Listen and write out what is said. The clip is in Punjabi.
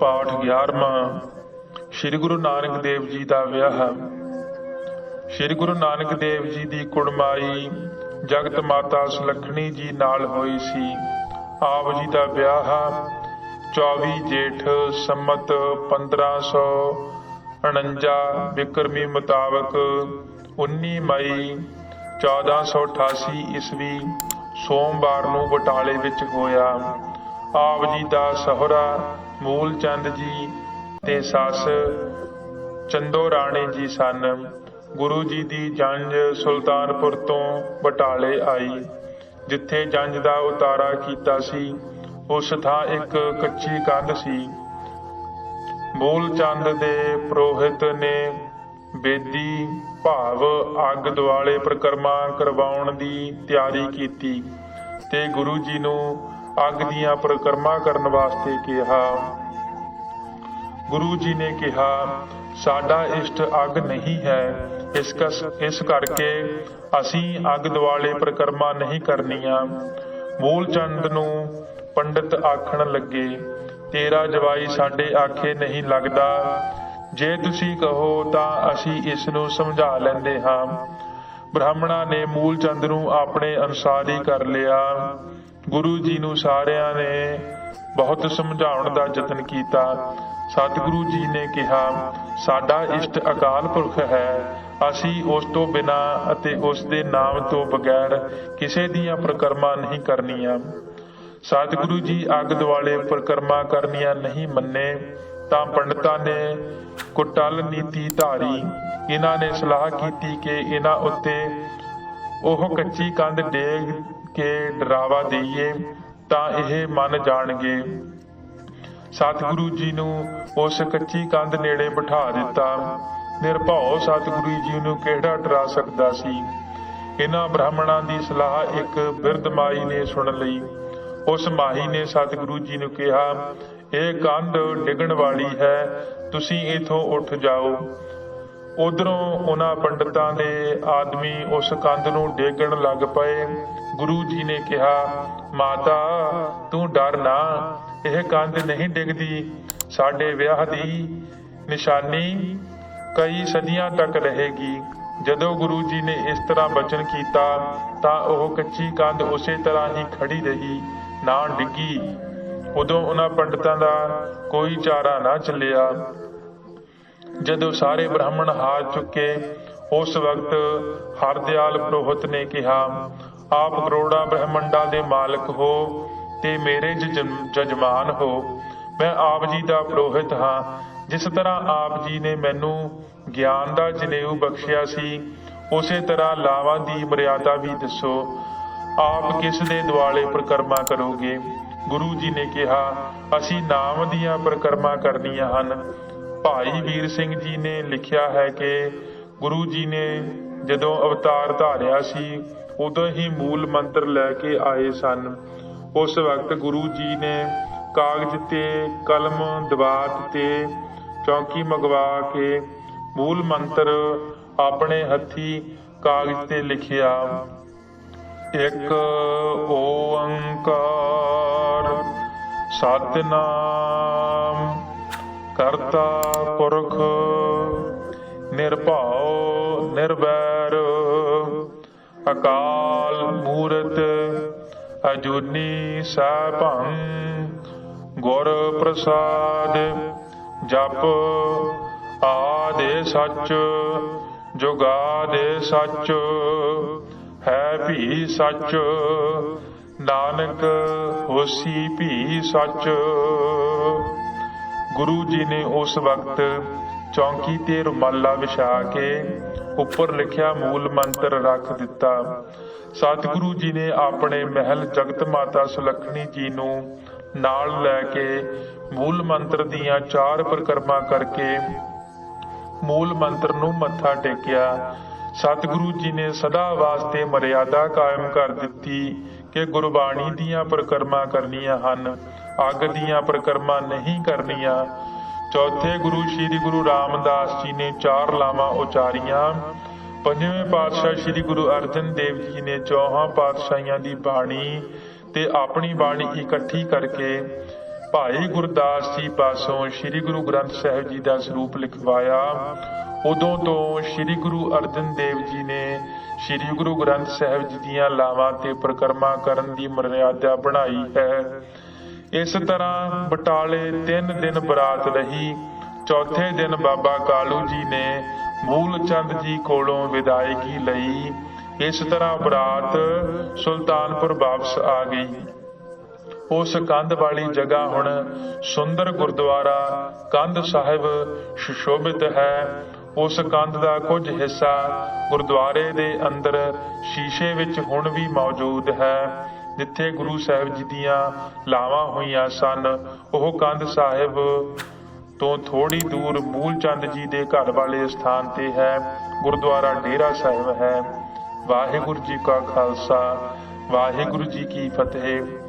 ਪਾਠ 11ਵਾਂ ਸ੍ਰੀ ਗੁਰੂ ਨਾਨਕ ਦੇਵ ਜੀ ਦਾ ਵਿਆਹ। ਸ੍ਰੀ ਗੁਰੂ ਨਾਨਕ ਦੇਵ ਜੀ ਦੀ ਕੁੜਮਾਈ ਜਗਤ ਮਾਤਾ ਸੁਲੱਖਣੀ ਜੀ ਨਾਲ ਹੋਈ ਸੀ। ਆਪ ਜੀ ਦਾ ਵਿਆਹ 24 ਜੇਠ ਸੰਮਤ 1549 ਵਿਕਰਮੀ ਮੁਤਾਬਕ 19 ਮਈ 1488 ਈਸਵੀ ਸੋਮਵਾਰ ਨੂੰ ਬਟਾਲੇ ਵਿੱਚ ਹੋਇਆ। ਆਪ ਜੀ ਦਾ ਸਹੁਰਾ ਮੂਲ ਚੰਦ ਜੀ ਤੇ ਸੱਸ ਚੰਦੋ ਰਾਣੀ ਜੀ ਸਨ। ਗੁਰੂ ਜੀ ਦੀ ਜੰਜ ਸੁਲਤਾਨਪੁਰ ਤੋਂ ਬਟਾਲੇ ਆਈ, ਜਿੱਥੇ ਜੰਜ ਦਾ ਉਤਾਰਾ ਕੀਤਾ ਸੀ। ਉਸ ਥਾਂ ਇੱਕ ਕੱਚੀ ਕੰਧ ਸੀ। ਮੂਲ ਚੰਦ ਦੇ ਪ੍ਰੋਹਿਤ ਨੇ ਬੇਦੀ ਭਾਵ ਅੱਗ ਦੁਆਲੇ ਪ੍ਰਕਰਮਾ ਕਰਵਾਉਣ ਦੀ ਤਿਆਰੀ ਕੀਤੀ ਤੇ ਗੁਰੂ ਜੀ ਨੂੰ ਅੱਗ ਦੀਆਂ ਪ੍ਰਕਰਮਾ ਕਰਨ ਵਾਸਤੇ ਕਿਹਾ। ਗੁਰੂ ਜੀ ਨੇ ਕਿਹਾ, ਸਾਡਾ ਇਸ਼ਟ ਅੱਗ ਨਹੀਂ ਹੈ। ਇਸ ਇਸ ਕਰਕੇ ਅਸੀਂ ਅੱਗ ਦੁਆਲੇ ਪ੍ਰਕਰਮਾ ਨਹੀਂ ਕਰਨੀਆਂ। ਮੂਲ ਚੰਦ ਨੂੰ ਪੰਡਿਤ ਆਖਣ ਲੱਗੇ, ਤੇਰਾ ਜਵਾਈ ਸਾਡੇ ਆਖੇ ਨਹੀਂ ਲੱਗਦਾ। ਜੇ ਤੁਸੀਂ ਕਹੋ ਤਾਂ ਅਸੀਂ ਇਸ ਨੂੰ ਸਮਝਾ ਲੈਂਦੇ ਹਾਂ। ਬ੍ਰਾਹਮਣਾ ਨੇ ਮੂਲ ਚੰਦ ਨੂੰ ਆਪਣੇ ਅਨੁਸਾਰ ਹੀ ਕਰ ਲਿਆ। ਗੁਰੂ ਜੀ ਨੂੰ ਸਾਰਿਆਂ ਨੇ ਬਹੁਤ ਸਮਝਾਉਣ ਦਾ ਯਤਨ ਕੀਤਾ। ਸਤਿਗੁਰੂ ਜੀ ਨੇ ਕਿਹਾ, ਸਾਡਾ ਇਸ਼ਟ ਅਕਾਲ ਪੁਰਖ ਹੈ। ਅਸੀਂ ਉਸ ਤੋਂ ਬਿਨਾ ਅਤੇ ਉਸ ਦੇ ਨਾਮ ਤੋਂ ਬਗੈਰ ਕਿਸੇ ਦੀਆਂ ਪ੍ਰਕਰਮਾ ਨਹੀਂ ਕਰਨੀਆਂ। ਸਤਿਗੁਰੂ ਜੀ ਅੱਗ ਦੁਆਲੇ ਪ੍ਰਕਰਮਾ ਕਰਨੀਆਂ ਨਹੀਂ ਮੰਨੇ, ਤਾਂ ਪੰਡਤਾਂ ਨੇ ਕੁਟਲ ਨੀਤੀ ਧਾਰੀ। ਇਹਨਾਂ ਨੇ ਸਲਾਹ ਕੀਤੀ ਕਿ ਇਹਨਾਂ ਉੱਤੇ ਉਹ ਕੱਚੀ ਕੰਧ ਡੇਗ ਕੇ ਡਰਾਵਾ ਦੇਈਏ ਤਾਂ ਇਹ ਮੰਨ ਜਾਣਗੇ। ਸਤਿਗੁਰੂ ਜੀ ਨੂੰ ਉਸ ਕੱਚੀ ਕੰਧ ਨੇੜੇ ਬਿਠਾ ਦਿੱਤਾ। ਨਿਰਭਉ ਸਤਿਗੁਰੂ ਜੀ ਨੂੰ ਕਿਹੜਾ ਡਰਾ ਸਕਦਾ ਸੀ? ਇਹਨਾਂ ਬ੍ਰਾਹਮਣਾਂ ਦੀ ਸਲਾਹ ਇੱਕ ਬਿਰਧ ਮਾਈ ਨੇ ਸੁਣ ਲਈ। ਉਸ ਮਾਹੀ ਨੇ ਸਤਿਗੁਰੂ ਜੀ ਨੂੰ ਕਿਹਾ, ਇਹ ਕੰਧ ਡਿੱਗਣ ਵਾਲੀ ਹੈ, ਤੁਸੀਂ ਇਥੋਂ ਉੱਠ ਜਾਓ। ਉਧਰੋਂ ਉਹਨਾਂ ਪੰਡਤਾਂ ਦੇ ਆਦਮੀ ਉਸ ਕੰਧ ਨੂੰ ਡੇਗਣ ਲੱਗ ਪਏ। ਗੁਰੂ ਜੀ ਨੇ ਕਿਹਾ, ਮਾਤਾ, ਤੂੰ ਡਰ ਨਾ, ਇਹ ਕੰਧ ਨਹੀਂ ਡਿੱਗਦੀ। ਸਾਡੇ ਵਿਆਹ ਦੀ ਨਿਸ਼ਾਨੀ ਕਈ ਸਦੀਆਂ ਤੱਕ ਰਹੇਗੀ। ਜਦੋਂ ਗੁਰੂ ਜੀ ਨੇ ਇਸ ਤਰ੍ਹਾਂ ਬਚਨ ਕੀਤਾ, ਤਾਂ ਉਹ ਕੱਚੀ ਕੰਧ ਉਸੇ ਤਰ੍ਹਾਂ ਹੀ ਖੜੀ ਰਹੀ, ਨਾ ਡਿੱਗੀ। ਉਦੋਂ ਉਹਨਾਂ ਪੰਡਤਾਂ ਦਾ ਕੋਈ ਚਾਰਾ ਨਾ ਚੱਲਿਆ। ਜਦੋਂ ਸਾਰੇ ਬ੍ਰਾਹਮਣ ਹਾਰ ਚੁੱਕੇ, ਉਸ ਵਕਤ ਹਰਦਿਆਲ ਪ੍ਰੋਹਤ ਨੇ ਕਿਹਾ ਆਪ ਕਰੋੜਾ ਬ੍ਰਹਮੰਡਾਂ ਦੇ ਮਾਲਕ ਹੋ ਤੇ ਮੇਰੇ ਜਜਮਾਨ ਹੋ। ਮੈਂ ਆਪ ਜੀ ਦਾ ਪ੍ਰੋਹਿਤ ਹਾਂ। ਜਿਸ ਤਰ੍ਹਾਂ ਆਪ ਜੀ ਨੇ ਮੈਨੂੰ ਗਿਆਨ ਦਾ ਜਨੇਊ ਬਖਸ਼ਿਆ ਸੀ, ਉਸੇ ਤਰ੍ਹਾਂ ਲਾਵਾਂ ਦੀ ਮਰਿਆਦਾ ਵੀ ਦੱਸੋ। ਆਪ ਕਿਸ ਦੇ ਦੁਆਲੇ ਪ੍ਰਕਰਮਾ ਕਰੋਗੇ? ਗੁਰੂ ਜੀ ਨੇ ਕਿਹਾ, ਅਸੀਂ ਨਾਮ ਦੀਆਂ ਪ੍ਰਕਰਮਾ ਕਰਨੀਆਂ ਹਨ। ਭਾਈ ਵੀਰ ਸਿੰਘ ਜੀ ਨੇ ਲਿਖਿਆ ਹੈ ਕਿ ਗੁਰੂ ਜੀ ਨੇ ਜਦੋਂ ਅਵਤਾਰ ਧਾਰਿਆ ਸੀ, ਉਦੋਂ ਹੀ ਮੂਲ ਮੰਤਰ ਲੈ ਕੇ ਆਏ ਸਨ। ਉਸ ਵਕਤ ਗੁਰੂ ਜੀ ਨੇ ਕਾਗਜ਼ ਤੇ ਕਲਮ ਦਵਾਤ ਤੇ ਚੌਂਕੀ ਮੰਗਵਾ ਕੇ ਮੂਲ ਮੰਤਰ ਆਪਣੇ ਹੱਥੀ ਕਾਗਜ਼ ਤੇ ਲਿਖਿਆ, ਇੱਕ ਓੰਕਾਰ ਸਤਨਾਮ ਕਰਤਾ ਪੁਰਖ ਨਿਰਭਉ ਨਿਰਵੈਰ। ਅਕਾਲ ਮੂਰਤ ਅਜੂਨੀ ਸੈਭੰ। ਗੁਰ ਪ੍ਰਸਾਦ ਜਪ ਆਦੇ ਸੱਚ, ਜੁਗਾਦੇ ਸੱਚ, ਹੈ ਵੀ ਸੱਚ, ਨਾਨਕ ਹੋਸੀ ਵੀ ਸੱਚ। ਗੁਰੂ ਜੀ ਨੇ ਉਸ ਵਕਤ ਚੌਂਕੀ ਤੇ ਰੁਮਾਲਾ ਵਿਛਾ ਕੇ ਉੱਪਰ ਲਿਖਿਆ ਮੂਲ ਮੰਤਰ ਰੱਖ ਦਿੱਤਾ। ਸਤਿਗੁਰੂ ਜੀ ਨੇ ਆਪਣੇ ਮਹਿਲ ਜਗਤ ਮਾਤਾ ਸੁਲੱਖਣੀ ਜੀ ਨੂੰ ਨਾਲ ਲੈ ਕੇ ਮੂਲ ਮੰਤਰ ਦੀਆਂ ਚਾਰ ਪ੍ਰਕਰਮਾ ਕਰਕੇ ਮੂਲ ਮੰਤਰ ਨੂੰ ਮੱਥਾ ਟੇਕਿਆ। ਸਤਿਗੁਰੂ ਜੀ ਨੇ ਸਦਾ ਵਾਸਤੇ ਮਰਿਆਦਾ ਕਾਇਮ ਕਰ ਦਿੱਤੀ ਕਿ ਗੁਰਬਾਣੀ ਦੀਆਂ ਪ੍ਰਕਰਮਾ ਕਰਨੀਆਂ ਹਨ। ਅੱਗ ਦੀਆਂ ਪ੍ਰਕਰਮਾ ਨਹੀਂ ਕਰਨੀਆਂ। ਚੌਥੇ ਗੁਰੂ ਸ੍ਰੀ ਗੁਰੂ ਰਾਮਦਾਸ ਜੀ ਨੇ ਚਾਰ ਲਾਵਾਂ ਉਚਾਰੀਆਂ। ਪੰਜਵੇਂ ਪਾਤਸ਼ਾਹ ਸ੍ਰੀ ਗੁਰੂ ਅਰਜਨ ਦੇਵ ਜੀ ਨੇ ਚੌਹਾਂ ਪਾਤਸ਼ਾਹੀਆਂ ਦੀ ਬਾਣੀ ਤੇ ਆਪਣੀ ਬਾਣੀ ਇਕੱਠੀ ਕਰਕੇ ਭਾਈ ਗੁਰਦਾਸ ਜੀ ਪਾਸੋਂ ਸ੍ਰੀ ਗੁਰੂ ਗ੍ਰੰਥ ਸਾਹਿਬ ਜੀ ਦਾ ਸਰੂਪ ਲਿਖਵਾਇਆ। ਉਦੋਂ ਤੋਂ ਸ੍ਰੀ ਗੁਰੂ ਅਰਜਨ ਦੇਵ ਜੀ ਨੇ ਸ੍ਰੀ ਗੁਰੂ ਗ੍ਰੰਥ ਸਾਹਿਬ ਜੀ ਦੀਆਂ ਲਾਵਾਂ ਤੇ ਪ੍ਰਕਰਮਾ ਕਰਨ ਦੀ ਮਰਿਆਦਾ ਬਣਾਈ ਹੈ। ਇਸ ਤਰ੍ਹਾਂ ਬਟਾਲੇ 3 ਦਿਨ ਬਰਾਤ ਰਹੀ। ਚੌਥੇ ਦਿਨ ਬਾਬਾ ਕਾਲੂ ਜੀ ਨੇ ਮੂਲ ਚੰਦ ਜੀ ਕੋਲੋਂ ਵਿਦਾਇਗੀ ਲਈ। ਇਸ ਤਰ੍ਹਾਂ ਬਰਾਤ ਸੁਲਤਾਨਪੁਰ ਵਾਪਸ ਆ ਗਈ। ਉਸ ਕੰਧ ਵਾਲੀ ਜਗ੍ਹਾ ਹੁਣ ਸੁੰਦਰ ਗੁਰਦੁਆਰਾ ਕੰਧ ਸਾਹਿਬ ਸੁਸ਼ੋਭਿਤ ਹੈ। ਉਸ ਕੰਧ ਦਾ ਕੁਝ ਹਿੱਸਾ ਗੁਰਦੁਆਰੇ ਦੇ ਅੰਦਰ ਸ਼ੀਸ਼ੇ ਵਿੱਚ ਹੁਣ ਵੀ ਮੌਜੂਦ ਹੈ। ਜਿੱਥੇ ਗੁਰੂ ਸਾਹਿਬ ਜੀ ਦੀਆਂ ਲਾਵਾਂ ਹੋਈਆਂ ਸਨ, ਉਹ ਕੰਧ ਸਾਹਿਬ ਤੋਂ ਥੋੜੀ ਦੂਰ ਮੂਲ ਚੰਦ ਜੀ ਦੇ ਘਰ ਵਾਲੇ ਸਥਾਨ ਤੇ ਹੈ, ਗੁਰਦੁਆਰਾ ਡੇਰਾ ਸਾਹਿਬ ਹੈ। ਵਾਹਿਗੁਰੂ ਜੀ ਕਾ ਖਾਲਸਾ, ਵਾਹਿਗੁਰੂ ਜੀ ਕੀ ਫਤਿਹ।